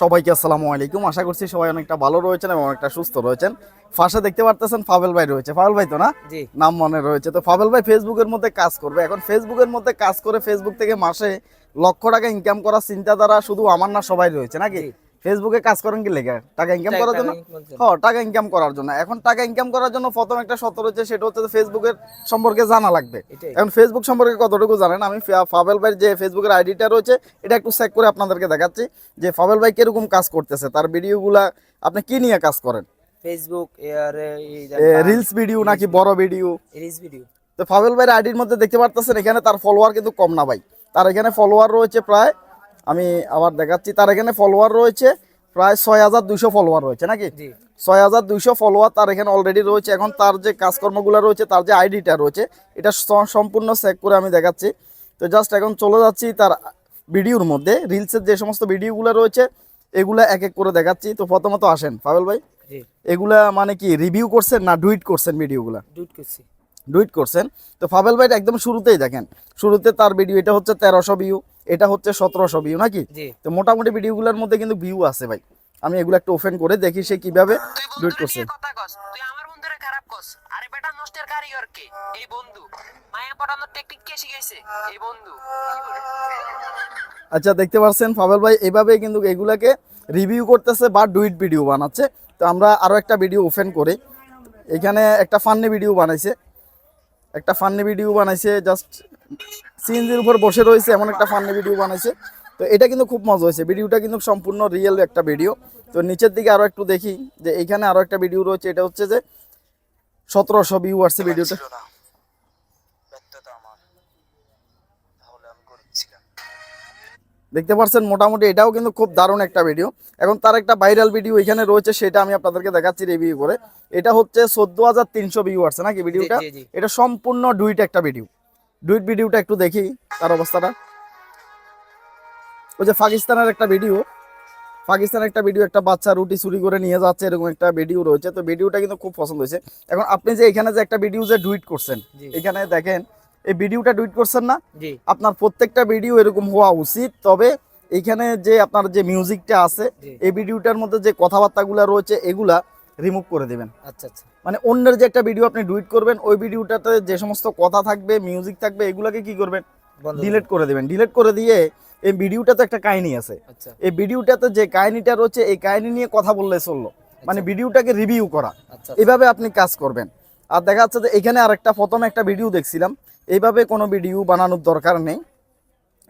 সবাইকে আসসালামু আলাইকুম। আশা করছি সবাই অনেকটা ভালো রয়েছেন এবং অনেকটা সুস্থ রয়েছেন। ফাঁসে দেখতে পারতেছেন ফাবেল ভাই রয়েছে। ফাবেল ভাই তো না? নাম মনে রয়েছে। তো ফাবেল ভাই ফেসবুকের মধ্যে কাজ করবে। এখন ফেসবুকের মধ্যে কাজ করে ফেসবুক থেকে মাসে লক্ষ টাকা ইনকাম করার চিন্তাধারা শুধু আমার না সবাই রয়েছে নাকি। ফেসবুকে কাজ করেন কি লেগে? টাকা ইনকাম করার জন্য। হ্যাঁ টাকা ইনকাম করার জন্য। এখন টাকা ইনকাম করার জন্য প্রথম একটা শর্ত রয়েছে সেটা হচ্ছে ফেসবুকের সম্পর্কে জানা লাগবে। এখন ফেসবুক সম্পর্কে কতটুকু জানেন? আমি ফাবেল ভাই যে ফেসবুকের আইডিটা রয়েছে এটা একটু চেক করে আপনাদেরকে দেখাচ্ছি যে ফাবেল ভাই কীরকম কাজ করতেছে তার ভিডিওগুলা আপনি কি নিয়ে কাজ করেন? ফেসবুক রিলস ভিডিও নাকি বড় ভিডিও রিলস ভিডিও তো ফাবেল ভাইয়ের আইডির মধ্যে দেখতে পারতেছেন এখানে তার ফলোয়ার কিন্তু কম না ভাই। তার এখানে ফলোয়ার রয়েছে প্রায় আমি আবার দেখাচ্ছি তার এখানে ফলোয়ার রয়েছে প্রায় ছয় হাজার দুইশো ফলোয়ার রয়েছে নাকি? ছয় হাজার দুইশো ফলোয়ার তার এখানে অলরেডি রয়েছে। এখন তার যে কাজকর্মগুলো রয়েছে তার যে আইডিটা রয়েছে এটা সম্পূর্ণ চেক করে আমি দেখাচ্ছি। তো জাস্ট এখন চলে যাচ্ছি তার ভিডিওর মধ্যে। রিলসের যে সমস্ত ভিডিওগুলো রয়েছে এগুলা এক এক করে দেখাচ্ছি। তো প্রথমত আসেন ফাবেল ভাই। এগুলা মানে কি রিভিউ করছেন না ডুইট করছেন ভিডিওগুলা ডুট করছি। ডুইট করছেন। তো ফাবেল ভাই একদম শুরুতেই দেখেন। শুরুতে তার ভিডিও এটা হচ্ছে তেরোশো ভিউ এটা হচ্ছে সতেরোশো ভিউ নাকি? তো মোটামুটি ভিডিওগুলোর মধ্যে কিন্তু ভিউ আছে ভাই। আমি এগুলো একটু ওপেন করে দেখি সে কীভাবে ডুইট করছে। নিয়ে কথা কস তুই আমার বন্ধুরে খারাপ কস। আরে বেটা নষ্টের কারিগর কে? এই বন্ধু। মায়া পটানোর টেকনিক কে শিখাইছে? এই বন্ধু। আচ্ছা দেখতে পাচ্ছেন ফাবেল ভাই এভাবে কিন্তু এগুলাকে রিভিউ করতেছে বা ডুইট ভিডিও বানাচ্ছে। তো আমরা আরও একটা ভিডিও ওপেন করি। এখানে একটা ফান্নি ভিডিও বানাইছে। একটা ফান্নি ভিডিও বানাইছে জাস্ট সিএনজির উপর বসে রয়েছে এমন একটা ফান্নি ভিডিও বানাইছে। তো এটা কিন্তু খুব মজা হয়েছে। ভিডিওটা কিন্তু সম্পূর্ণ রিয়েল একটা ভিডিও তো নিচের দিকে আরও একটু দেখি যে এইখানে আরও একটা ভিডিও রয়েছে এটা হচ্ছে যে সতেরোশো ভিউ আসছে করেছিলাম। দেখতে পাচ্ছেন মোটামুটি এটাও কিন্তু খুব দারুণ একটা ভিডিও এখন তার একটা ভাইরাল ভিডিও এখানে রয়েছে সেটা আমি আপনাদেরকে দেখাচ্ছি রিভিউ করে। এটা হচ্ছে চোদ্দ হাজার তিনশো ভিউ আছে নাকি ভিডিওটা। এটা সম্পূর্ণ ডুইট একটা ভিডিও ডুইট ভিডিওটা একটু দেখি তার অবস্থাটা। ওই যে পাকিস্তানের একটা ভিডিও পাকিস্তানের একটা ভিডিও একটা বাচ্চা রুটি চুরি করে নিয়ে যাচ্ছে এরকম একটা ভিডিও রয়েছে। তো ভিডিওটা কিন্তু খুব পছন্দ হয়েছে। এখন আপনি যে এখানে যে একটা ভিডিও যে ডুইট করছেন এখানে দেখেন এই ভিডিওটা ডুইট করছেন না? আপনার প্রত্যেকটা ভিডিও এরকম হওয়া উচিত। তবে এখানে যে আপনার যে মিউজিকটা আছে এই ভিডিওটার মধ্যে যে কথাবার্তাগুলো রয়েছে এগুলা রিমুভ করে দেবেন। আচ্ছা আচ্ছা। মানে অন্যের যে একটা ভিডিও আপনি ডুইট করবেন ওই ভিডিওটাতে যে সমস্ত কথা থাকবে মিউজিক থাকবে এগুলোকে কি করবেন? ডিলিট করে দেবেন। ডিলিট করে দিয়ে এই ভিডিওটাতে একটা কাহিনী আছে। আচ্ছা। এই ভিডিওটাতে যে কাহিনীটা রয়েছে এই কাহিনী নিয়ে কথা বললে চলল। মানে ভিডিওটাকে রিভিউ করা। এভাবে আপনি কাজ করবেন। আর দেখা যাচ্ছে যে এখানে আরেকটা প্রথমে একটা ভিডিও দেখছিলাম। এইভাবে কোনো ভিডিও বানানোর দরকার নেই।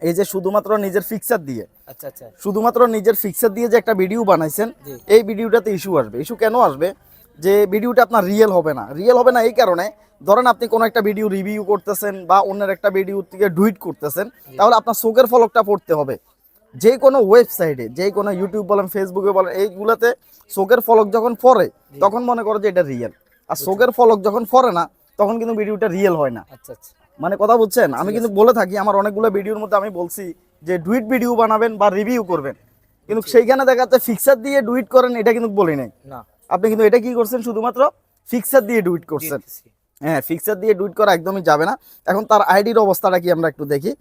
এই যে শুধুমাত্র নিজের ফিক্সার দিয়ে। আচ্ছা আচ্ছা। শুধুমাত্র নিজের ফিক্সার দিয়ে যে একটা ভিডিও বানাইছেন এই ভিডিওটাতে ইস্যু আসবে। ইস্যু কেন আসবে? যে ভিডিওটা আপনার রিয়েল হবে না। রিয়েল হবে না এই কারণে ধরেন আপনি কোনো একটা ভিডিও রিভিউ করতেছেন বা অন্যের একটা ভিডিও থেকে ডুইট করতেছেন তাহলে আপনার চোখের ফলকটা পড়তে হবে। যে কোনো ওয়েবসাইটে যে কোনো ইউটিউব বলেন ফেসবুকে বলেন এইগুলাতে চোখের ফলক যখন পড়ে তখন মনে করো যে এটা রিয়েল আর চোখের ফলক যখন পড়ে না তখন কিন্তু ভিডিওটা রিয়েল হয় না। আচ্ছা আচ্ছা। মানে কথা বলছেন আমি কিন্তু বলে থাকি আমার অনেকগুলো ভিডিওর মধ্যে আমি বলছি যে ডুইট ভিডিও বানাবেন বা রিভিউ করবেন। কিন্তু সেইখানে দেখা যাচ্ছে ফিক্সার দিয়ে ডুইট করেন এটা কিন্তু বলি নাই। না। আপনি কিন্তু এটা কি করছেন শুধুমাত্র ফিক্সার দিয়ে ডুইট করছেন। হ্যাঁ ফিক্সার দিয়ে ডুইট করা একদমই যাবে না। এখন তার আইডির অবস্থাটা কি আমরা একটু দেখি।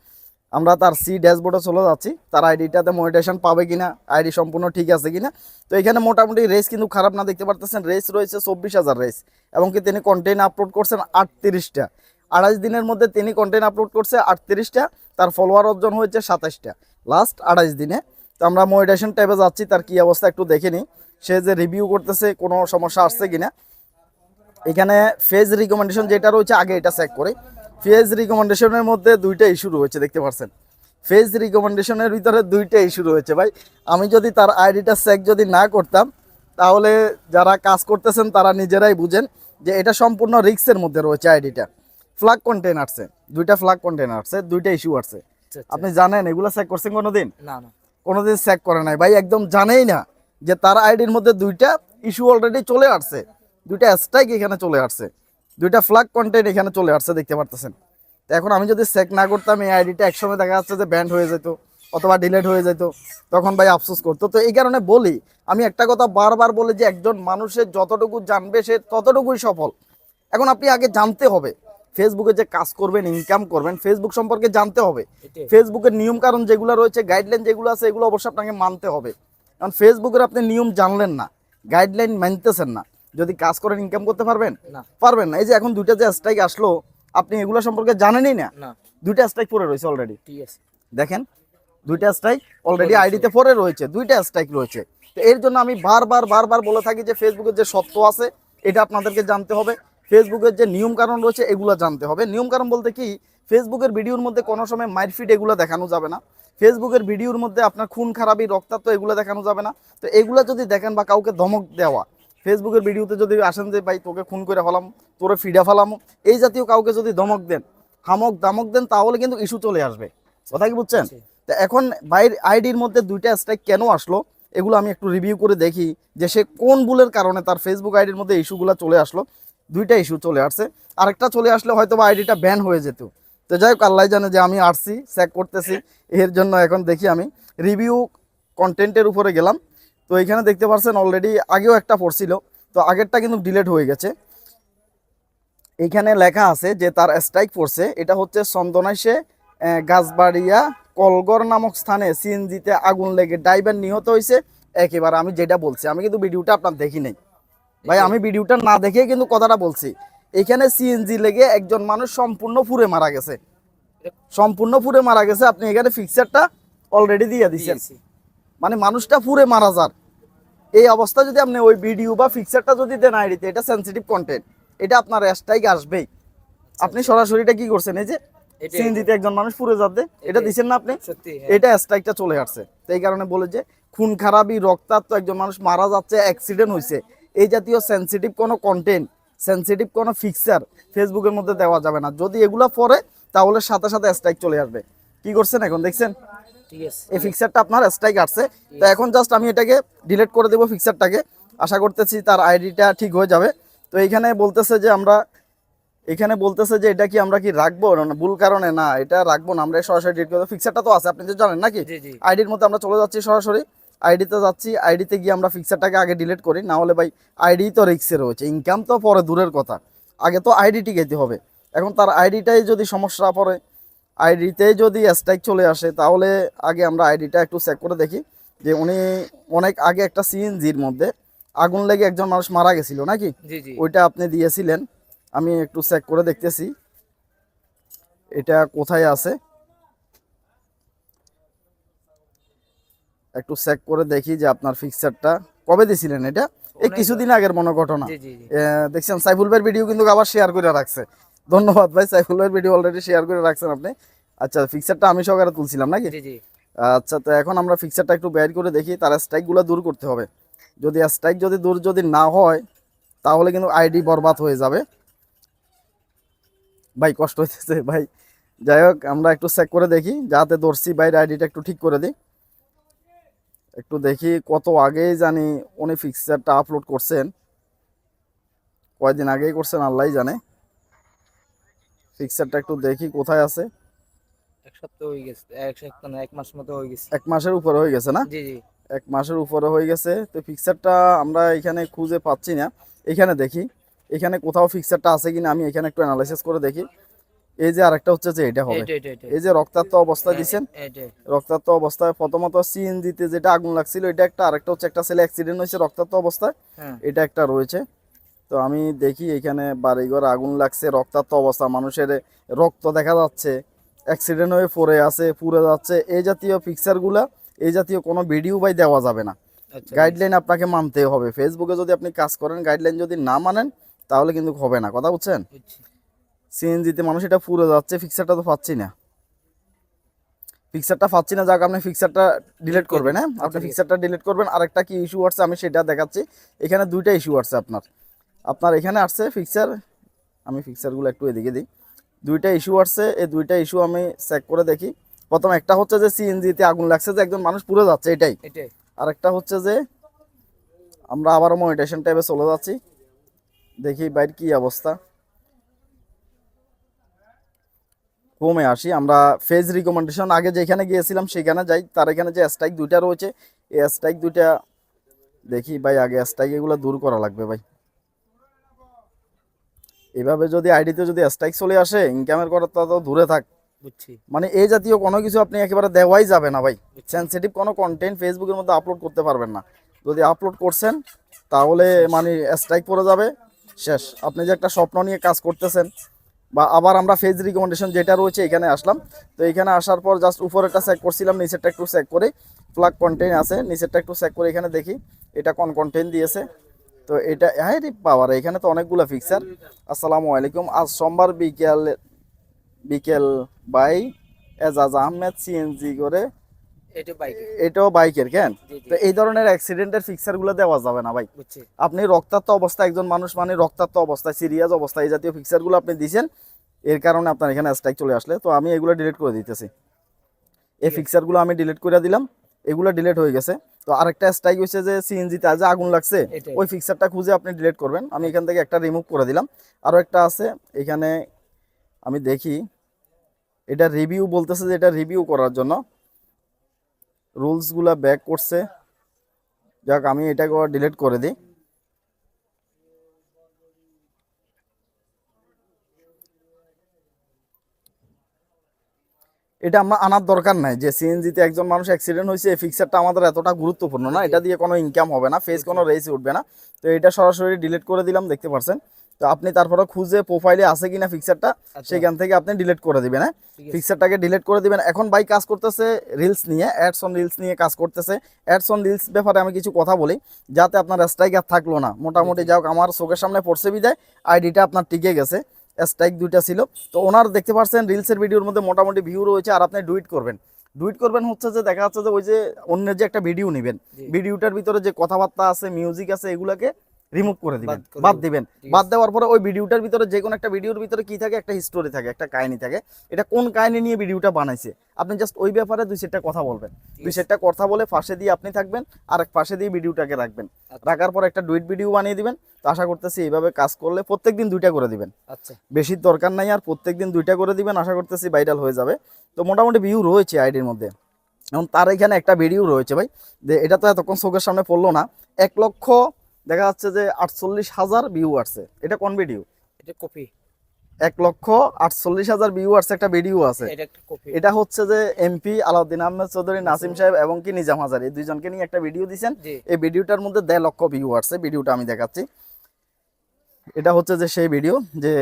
আমরা তার সি ড্যাশবোর্ডে চলে যাচ্ছি। তার আইডিটাতে মনিটেশন পাবে কিনা আইডি সম্পূর্ণ ঠিক আছে কিনা। তো এখানে মোটামুটি রেস কিন্তু খারাপ না দেখতে পারতেছেন রেস রয়েছে চব্বিশ হাজার রেস এবং কি তিনি কন্টেন্ট আপলোড করছেন আটত্রিশটা। আড়াইশ দিনের মধ্যে তিনি কন্টেন্ট আপলোড করছে আটত্রিশটা, তার ফলোয়ার অর্জন হয়েছে সাতাশটা লাস্ট আড়াইশ দিনে। তো আমরা মনিটেশন ট্যাবে যাচ্ছি, তার কি অবস্থা একটু দেখে নিই। সে যে রিভিউ করতেছে, কোনো সমস্যা আসছে কিনা? এখানে ফেজ রিকমেন্ডেশন যেটা রয়েছে, আগে এটা চেক করে। ফেজ রিকমেন্ডেশনের মধ্যে দুইটা ইস্যু রয়েছে, দেখতে পাচ্ছেন ফেজ রিকমেন্ডেশনের ভিতরে দুইটা ইস্যু রয়েছে ভাই। আমি যদি তার আইডিটা চেক যদি না করতাম, তাহলে যারা কাজ করতেছেন, তারা নিজেরাই বুঝেন যে এটা সম্পূর্ণ রিক্সের মধ্যে রয়েছে আইডিটা ফ্লাগ কন্টেন্ট আসছে। দুইটা ফ্লাগ কন্টেন্ট আসছে দুইটা ইস্যু আসছে। আচ্ছা আচ্ছা। আপনি জানেন এগুলো চেক করছেন কোনোদিন? না না। কোনোদিন চেক করে নাই। ভাই একদম জানেই না যে তার আইডির মধ্যে দুইটা ইস্যু অলরেডি চলে আসছে। দুইটা স্ট্রাইক এখানে চলে আসছে। দুইটা ফ্লাগ কন্টেন্ট এখানে চলে আসছে দেখতে পারতেছেন? তো এখন আমি যদি চেক না করতাম এই আইডিটা একসময় দেখা যাচ্ছে যে ব্যান্ড হয়ে যেত অথবা ডিলেট হয়ে যেত। তখন ভাই আফসোস করতো। তো এই কারণে বলি আমি একটা কথা বারবার বলি যে একজন মানুষের যতটুকু জানবে সে ততটুকুই সফল। এখন আপনি আগে জানতে হবে। ফেসবুকে যে কাজ করবেন ইনকাম করবেন ফেসবুক সম্পর্কে জানতে হবে। ফেসবুকের নিয়ম কারণ যেগুলো রয়েছে গাইডলাইন যেগুলো আছে এগুলো অবশ্যই আপনাকে মানতে হবে। কারণ ফেসবুকের আপনি নিয়ম জানলেন না গাইডলাইন মানতেছেন না। যদি কাজ করেন ইনকাম করতে পারবেন? পারবেন না। এই যে এখন দুইটা যে স্ট্রাইক আসলো আপনি এগুলো সম্পর্কে জানেনই না? দুইটা স্ট্রাইক পরে রয়েছে অলরেডি ঠিক দেখেন দুইটা স্ট্রাইক অলরেডি আইডিতে পরে রয়েছে দুইটা স্ট্রাইক রয়েছে। তো এর জন্য আমি বারবার বারবার বলে থাকি যে ফেসবুকের যে সত্য আছে এটা আপনাদেরকে জানতে হবে। ফেসবুকের যে নিয়ম কারণ রয়েছে এগুলো জানতে হবে। নিয়ম কারণ বলতে কি ফেসবুকের ভিডিওর মধ্যে কোনো সময় মারফিট এগুলো দেখানো যাবে না। ফেসবুকের ভিডিওর মধ্যে আপনার খুন খারাপি রক্তাক্ত এগুলো দেখানো যাবে না। তো এগুলো যদি দেখেন বা কাউকে ধমক দেওয়া ফেসবুকের ভিডিওতে যদি আসেন যে ভাই তোকে খুন করে ফেলাম তোরে ফিডা ফেলাম এই জাতীয় কাউকে যদি ধমক দেন হামক দামক দেন তাহলে কিন্তু ইস্যু চলে আসবে। কথা কি বুঝছেন? তো এখন বাইর আইডির মধ্যে দুইটা স্ট্রাইক কেন আসলো এগুলো আমি একটু রিভিউ করে দেখি যে সে কোন ভুলের কারণে তার ফেসবুক আইডির মধ্যে ইস্যুগুলো চলে আসলো। দুইটা ইস্যু চলে আসছে। আরেকটা চলে আসলে হয়তো বা আইডিটা ব্যান হয়ে যেত। তো যাই হোক, আল্লাহ জানে যে আমি আসছি চেক করতেছি। এর জন্য এখন দেখি আমি। রিভিউ কন্টেন্টের উপরে গেলাম। তো এখানে দেখতে পাচ্ছেন অলরেডি আগেও একটা পড়ছিল তো আগেরটা কিন্তু ডিলেট হয়ে গেছে। এইখানে লেখা আছে যে তার স্ট্রাইক পড়ছে এটা হচ্ছে চন্দনাইশে গাছবাড়িয়া, কলগর নামক স্থানে সিএনজিতে আগুন লেগে ড্রাইভার নিহত হয়েছে একেবারে আমি যেটা বলছি, আমি কিন্তু ভিডিওটা আপনার দেখি নাই। ভাই আমি ভিডিওটা না দেখে কিন্তু কথাটা বলছি। এখানে সিএনজি লেগে একজন মানুষ সম্পূর্ণ পুড়ে মারা গেছে। সম্পূর্ণ পুড়ে মারা গেছে আপনি এখানে ফিক্সারটা অলরেডি দিয়ে দিচ্ছেন মানে মানুষটা পুরে মারা যান এই অবস্থা যদি আপনি ওই ভিডিও বা ফিক্সারটা যদি দেন আইডিতে এটা সেন্সিটিভ কন্টেন্ট এটা আপনার স্ট্রাইক আসবেই। আপনি সরাসরি এটা কি করছেন? এই যে। সিএনজিতে একজন মানুষ পুরে যাবে এটা। দিচ্ছেন না আপনি? হ্যাঁ। এটা স্ট্রাইকটা চলে আসছে। তো এই কারণে বলে যে খুন খারাপি রক্তাক্ত একজন মানুষ মারা যাচ্ছে অ্যাক্সিডেন্ট হয়েছে এই জাতীয় সেন্সিটিভ কোনো কন্টেন্ট সেন্সিটিভ কোনো ফিক্সার ফেসবুকের মধ্যে দেওয়া যাবে না। যদি এগুলো পরে তাহলে সাথে সাথে স্ট্রাইক চলে আসবে। কি করছেন এখন? দেখছেন? এই ফিক্সারটা আপনার স্ট্রাইক আসছে। তো এখন জাস্ট আমি এটাকে ডিলিট করে দেবো ফিক্সারটাকে আশা করতেছি তার আইডিটা ঠিক হয়ে যাবে। তো এইখানে বলতেছে যে আমরা এখানে বলতেছে যে এটা কি আমরা কি রাখব? না ভুল কারণে না এটা রাখব না আমরা সরাসরি ডিলিট করব ফিক্সারটা তো আছে আপনি তো জানেন নাকি? আইডির মধ্যে আমরা চলে যাচ্ছি সরাসরি। আইডিতে যাচ্ছি আইডিতে গিয়ে আমরা ফিক্সারটাকে আগে ডিলিট করি না হলে ভাই আইডি তো রিক্সে রয়েছে ইনকাম তো পরে দূরের কথা। আগে তো আইডিটি গেতে হবে। এখন তার আইডিটাই যদি সমস্যা পড়ে আইডিতে যদি স্ট্রাইক চলে আসে তাহলে আগে আমরা আইডিটা একটু চেক করে দেখি যে উনি অনেক আগে একটা সিএনজির মধ্যে আগুন লেগে একজন মানুষ মারা গেছিল নাকি? ওইটা আপনি দিয়েছিলেন। আমি একটু চেক করে দেখতেছি। এটা কোথায় আছে? একটু চেক করে দেখি যে আপনার ফিক্সারটা কবে দিছিলেন এটা? এই কিছুদিন আগের মনে ঘটনা। দেখছেন সাইফুল ভাইয়ের ভিডিও কিন্তু আবার শেয়ার করে রাখছে। ধন্যবাদ ভাই সাইফুল ভাইয়ের ভিডিও অলরেডি শেয়ার করে রাখছেন আপনি। আচ্ছা ফিক্সারটা আমি সহকারে তুলছিলাম নাকি? আচ্ছা তো এখন আমরা ফিক্সারটা একটু বের করে দেখি তার স্ট্রাইকগুলো দূর করতে হবে। যদি স্ট্রাইক যদি দূর যদি না হয় তাহলে কিন্তু আইডি বরবাদ হয়ে যাবে। ভাই কষ্ট হইতেছে ভাই। যাই হোক আমরা একটু চেক করে দেখি যাতে দর্শি বাইরে আইডিটা একটু ঠিক করে দিই। একটু দেখি কত আগেই জানি উনি ফিক্সারটা আপলোড করছেন। কয়দিন আগেই করছেন আল্লাহই জানে। ফিক্সারটা একটু দেখি কোথায় আছে। এক সপ্তাহ হয়ে গেছে এক সপ্তাহ না এক মাস মতো হয়ে গেছে। এক মাসের উপরে হয়ে গেছে না? জি জি। এক মাসের উপরে হয়ে গেছে। তো ফিক্সারটা আমরা এখানে খুঁজে পাচ্ছি না। এখানে দেখি এখানে কোথাও ফিক্সারটা আছে কিনা আমি এখানে একটু অ্যানালাইসিস করে দেখি। এই যে আরেকটা হচ্ছে যে এটা হবে। এই যে রক্তাক্ত অবস্থায় এইটা রক্তাক্ত অবস্থায় প্রথমত সিএনজিতে যেটা আগুন লাগছিল এটা একটা আরেকটা হচ্ছে একটা ছেলে অ্যাক্সিডেন্ট হয়েছে রক্তাক্ত অবস্থায়। হ্যাঁ। এটা একটা রয়েছে। তো আমি দেখি এখানে বাড়িঘর আগুন লাগছে রক্তাক্ত অবস্থা মানুষের রক্ত দেখা যাচ্ছে অ্যাক্সিডেন্ট হয়ে পড়ে আছে পুড়ে যাচ্ছে। এই জাতীয় পিকচারগুলা এই জাতীয় কোনো ভিডিও বাই দেওয়া যাবে না। আচ্ছা গাইডলাইন আপনাকে মানতে হবে। ফেসবুকে যদি আপনি কাজ করেন গাইডলাইন যদি না মানেন তাহলে কিন্তু হবে না। কথা বুঝছেন? বুঝছি। সিএনজিতে মানুষ এটা পুরো যাচ্ছে ফিক্সারটা তো পাচ্ছি না। ফিক্সারটা পাচ্ছি না যাক আপনি ফিক্সারটা ডিলিট করবেন হ্যাঁ? আপনি আচ্ছা, ফিক্সারটা ডিলিট করবেন। আরেকটা কি ইস্যু আসছে আমি সেটা দেখাচ্ছি। এখানে দুইটা ইস্যু আসছে আপনার। আপনার এখানে আসছে ফিক্সার আমি ফিক্সারগুলো একটু এদিকে দিই। দুইটা ইস্যু আসছে এই দুইটা ইস্যু আমি চেক করে দেখি। প্রথম একটা হচ্ছে যে সিএনজিতে আগুন লাগছে যে একজন মানুষ পুরো যাচ্ছে এটাই। এটাই। আরেকটা হচ্ছে যে আমরা আবারও মনিটেশন টাইপে চলে যাচ্ছি। দেখি বাইর কি অবস্থা। কমে আসি আমরা ফেজ রিকমেন্ডেশন আগে যেখানে গিয়েছিলাম সেখানে যাই তার এখানে যে স্ট্রাইক দুইটা রয়েছে এই স্ট্রাইক দুইটা দেখি ভাই আগে স্ট্রাইক এগুলো দূর করা লাগবে ভাই। এভাবে যদি আইডিতে যদি স্ট্রাইক চলে আসে ইনকামের কথা তো দূরে থাক। বুঝছি। মানে এই জাতীয় কোনো কিছু আপনি একেবারে দেওয়াই যাবে না ভাই। সেন্সিটিভ কোনো কন্টেন্ট ফেসবুকের মধ্যে আপলোড করতে পারবেন না। যদি আপলোড করছেন তাহলে মানে স্ট্রাইক পড়ে যাবে। শেষ। আপনি যে একটা স্বপ্ন নিয়ে কাজ করতেছেন বা আবার আমরা ফেজ রিকমেন্ডেশন যেটা রয়েছে এখানে আসলাম। তো এখানে আসার পর জাস্ট উপরেরটা চেক করছিলাম, নিচেরটা একটু চেক করে। প্লাগ কন্টেন্ট আছে, নিচেরটা একটু চেক করে এখানে দেখি, এটা কোন কন্টেন্ট দিয়েছে। তো এটা হ্যাঁ রে পাওয়ার এখানে তো অনেকগুলো ফিক্সার আসসালামু আলাইকুম। আজ সোমবার বিকেল বিকেল বাই এজাজ আহমেদ সিএনজি করে এটাও বাইকের। কেন? তো এই ধরনের অ্যাক্সিডেন্টের ফিক্সারগুলো দেওয়া যাবে না ভাই। আপনি রক্তাক্ত একজন মানুষ মানে রক্তাক্ত অবস্থায় সিরিয়াস অবস্থায় এই জাতীয় ফিক্সারগুলো আপনি দিয়েছেন এর কারণে আপনার এখানে স্ট্রাইক চলে আসলে। তো আমি এগুলো ডিলিট করে দিতেছি। এই ফিক্সারগুলো আমি ডিলিট করে দিলাম এগুলো ডিলিট হয়ে গেছে। তো আরেকটা স্ট্রাইক হয়েছে যে সিএনজিতে আজ আগুন লাগছে। ওই ফিক্সারটা খুঁজে আপনি ডিলিট করবেন। আমি এখান থেকে একটা রিমুভ করে দিলাম। আরও একটা আছে এখানে আমি দেখি এটা রিভিউ বলতেছে যে এটা রিভিউ করার জন্য। রুলসগুলা ব্যাক করছে। যাক, আমি এটাকে ডিলিট করে দিই। এটা আমরা আনার দরকার নাই যে সিএনজিতে একজন মানুষ অ্যাক্সিডেন্ট হয়েছে, এই ফিক্সারটা আমাদের এতটা গুরুত্বপূর্ণ না। এটা দিয়ে কোনো ইনকাম হবে না ফেস কোনো রেস উঠবে না। তো এটা সরাসরি ডিলিট করে দিলাম, দেখতে পারছেন? তো আপনি তারপরে খুঁজে প্রোফাইলে আছে কিনা ফিক্সারটা আচ্ছা। সেখান থেকে আপনি ডিলিট করে দিবেন হ্যাঁ? ফিক্সারটাকে ডিলিট করে দিবেন। এখন ভাই কাজ করতেছে রিলস নিয়ে অ্যাডস অন রিলস নিয়ে কাজ করতেছে। অ্যাডস অন রিলস ব্যাপারে আমি কিছু কথা বলি যাতে আপনার স্ট্রাইক আর থাকল না। মোটামুটি যাক আমার চোখের সামনে পড়ছে বিদায় আইডিটা আপনার টিকে গেছে স্ট্রাইক দুইটা ছিল। তো ওনার দেখতে পাচ্ছেন রিলসের ভিডিওর মধ্যে মোটামুটি ভিউ রয়েছে আর আপনি ডুইট করবেন। ডুইট করবেন হচ্ছে যে দেখা যাচ্ছে যে ওই যে অন্যের যে একটা ভিডিও নেবেন। ভিডিওটার ভিতরে যে কথাবার্তা আছে মিউজিক আছে এগুলাকে রিমুভ করে দিবেন বাদ দিবেন। বাদ দেওয়ার পরে ওই ভিডিওটার ভিতরে যে কোনো একটা ভিডিওর ভিতরে কি থাকে? একটা হিস্টোরি থাকে একটা কাহিনী থাকে। এটা কোন কাহিনী নিয়ে ভিডিওটা বানাইছে? আপনি জাস্ট ওই ব্যাপারে দুই চারটা কথা বলবেন। দুই চারটা কথা বলে পাশে দিয়ে আপনি থাকবেন আর এক পাশে দিয়ে ভিডিওটাকে রাখবেন। আচ্ছা। রাখার পর একটা ডুইট ভিডিও বানিয়ে দিবেন। তো আশা করতেছি এইভাবে কাজ করলে প্রত্যেকদিন দুইটা করে দিবেন। আচ্ছা। বেশি দরকার নাই আর প্রত্যেকদিন দুইটা করে দিবেন আশা করতেছি ভাইরাল হয়ে যাবে। তো মোটামুটি ভিউ রয়েছে আইডির মধ্যে। এখন তার এখানে একটা ভিডিও রয়েছে ভাই। যে এটা তো এতক্ষণ চোখের সামনে পড়ল না। এক লক্ষ দেখা যাচ্ছে যে আটচল্লিশ হাজার ভিউ আসছে। এটা কোন ভিডিও এটা কপি এক লক্ষ আটচল্লিশ হাজার ভিউ আসছে একটা ভিডিও আছে। এটা হচ্ছে যে এমপি আলাউদ্দিন আহমেদ চৌধুরী নাসিম সাহেব এবং কি নিজাম হাজার। এই দুইজনকে নিয়ে একটা ভিডিও দিয়েছেন এই ভিডিওটার মধ্যে দেড় লক্ষ ভিউ আসছে। ভিডিওটা আমি দেখাচ্ছি। এটা হচ্ছে যে সেই ভিডিও যে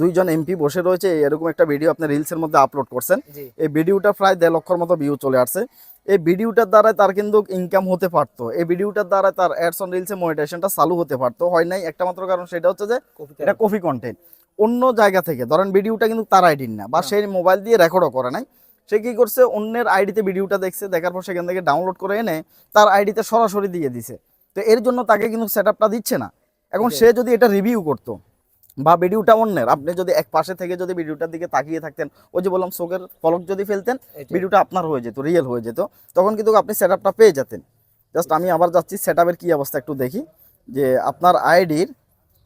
দুইজন এমপি বসে রয়েছে এরকম একটা ভিডিও আপনি রিলসের মধ্যে আপলোড করছেন। এই ভিডিওটা প্রায় দেড় লক্ষর মতো ভিউ চলে আসছে। এই ভিডিওটার দ্বারা তার কিন্তু ইনকাম হতে পারতো। এই ভিডিওটার দ্বারা তার অ্যাডস অন রিলসে মনিটাইজেশনটা চালু হতে পারতো। হয় নাই একটা মাত্র কারণ সেটা হচ্ছে যে এটা কপি কন্টেন্ট অন্য জায়গা থেকে ধরেন ভিডিওটা কিন্তু তার আইডির না বা সেই মোবাইল দিয়ে রেকর্ডও করে নাই। সে কি করছে অন্যের আইডিতে ভিডিওটা দেখছে দেখার পর সেখান থেকে ডাউনলোড করে এনে তার আইডিতে সরাসরি দিয়ে দিছে। তো এর জন্য তাকে কিন্তু সেট দিচ্ছে না। এখন সে যদি এটা রিভিউ করতো বা ভিডিওটা অন্যের আপনি যদি এক পাশে থেকে যদি ভিডিওটার দিকে তাকিয়ে থাকতেন ওই যে বললাম চোখের পলক যদি ফেলতেন ভিডিওটা আপনার হয়ে যেত রিয়েল হয়ে যেত। তখন কিন্তু আপনি সেট আপটা পেয়ে যেতেন। জাস্ট আমি আবার যাচ্ছি সেট আপের কী অবস্থা একটু দেখি। যে আপনার আইডির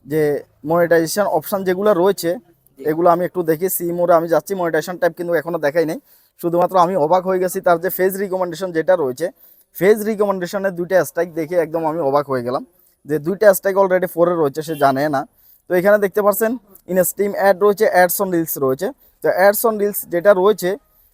যে মনিটাইজেশন অপশান যেগুলো রয়েছে এগুলো আমি একটু দেখি সি মোড়ে আমি যাচ্ছি মনিটাইজেশন টাইপ কিন্তু এখনও দেখাই নাই। শুধুমাত্র আমি অবাক হয়ে গেছি তার যে ফেজ রিকমেন্ডেশন যেটা রয়েছে ফেজ রিকমেন্ডেশনের দুইটা স্ট্রাইক দেখে একদম আমি অবাক হয়ে গেলাম। যে দুইটা স্ট্রাইক অলরেডি ফোরে রয়েছে সে জানে না। তো এখানে দেখতে পাচ্ছেন ইন স্টিম অ্যাড রয়েছে অ্যাডস অন রিলস রয়েছে। তো অ্যাডস অন রিলস যেটা রয়েছে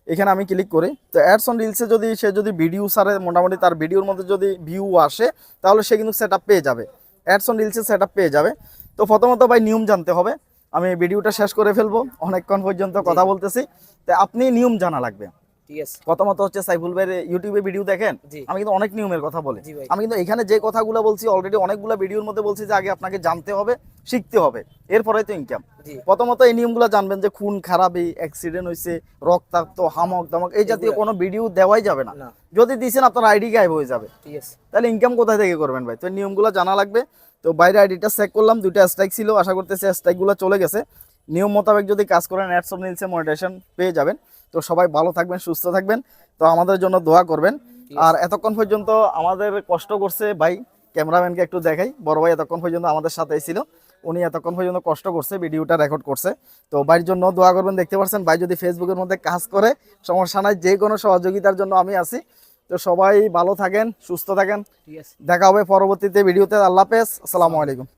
এখানে আমি ক্লিক করি। তো অ্যাডস অন রিলসে যদি সে যদি ভিডিও সারে মোটামুটি তার ভিডিওর মধ্যে যদি ভিউ আসে তাহলে সে কিন্তু সেট পেয়ে যাবে। অ্যাডস অন রিলসে সেট পেয়ে যাবে। তো প্রথমত ভাই নিয়ম জানতে হবে। আমি ভিডিওটা শেষ করে ফেলব অনেকক্ষণ পর্যন্ত কথা বলতেছি। তো আপনি নিয়ম জানা লাগবে। ঠিক আছে প্রথমত হচ্ছে সাইফুল ভাইয়ের ইউটিউবে ভিডিও দেখেন? আমি কিন্তু অনেক নিয়মের কথা বলি। আমি কিন্তু এখানে যে কথাগুলো বলছি অলরেডি অনেকগুলো ভিডিওর মধ্যে বলছি যে আগে আপনাকে জানতে হবে শিখতে হবে। এরপরে তো ইনকাম প্রথমত এই নিয়মগুলো জানবেন যে খুন খারাপি অ্যাক্সিডেন্ট হয়েছে রক্তাক্ত হামক দামক এই জাতীয় কোনো ভিডিও দেওয়াই যাবে না। যদি দিয়েছেন আপনার আইডি গায়েব হয়ে যাবে। ঠিক আছে তাহলে ইনকাম কোথায় থেকে করবেন ভাই? তো নিয়মগুলো জানা লাগবে। তো বাইরে আইডিটা চেক করলাম দুইটা স্ট্রাইক ছিল। আশা করতেছি স্ট্রাইকগুলো চলে গেছে। নিয়ম মোতাবেক যদি কাজ করেন অ্যাডস অফ নিলসে মনিটাইজেশন পেয়ে যাবেন। তো সবাই ভালো থাকবেন সুস্থ থাকবেন। তো আমাদের জন্য দোয়া করবেন। আর এতক্ষণ পর্যন্ত আমাদের কষ্ট করছে ভাই ক্যামেরাম্যানকে একটু দেখাই। বড় ভাই এতক্ষণ পর্যন্ত আমাদের সাথেই ছিল। উনি এতক্ষণ পর্যন্ত কষ্ট করছে ভিডিওটা রেকর্ড করছে। তো ভাইয়ের জন্য দোয়া করবেন দেখতে পাচ্ছেন ভাই যদি ফেসবুকের মধ্যে কাজ করে সমস্যা নাই যে কোনো সহযোগিতার জন্য আমি আছি। তো সবাই ভালো থাকেন সুস্থ থাকেন। দেখা হবে পরবর্তীতে ভিডিওতে। আল্লাহ হাফেজ। আসসালামু আলাইকুম।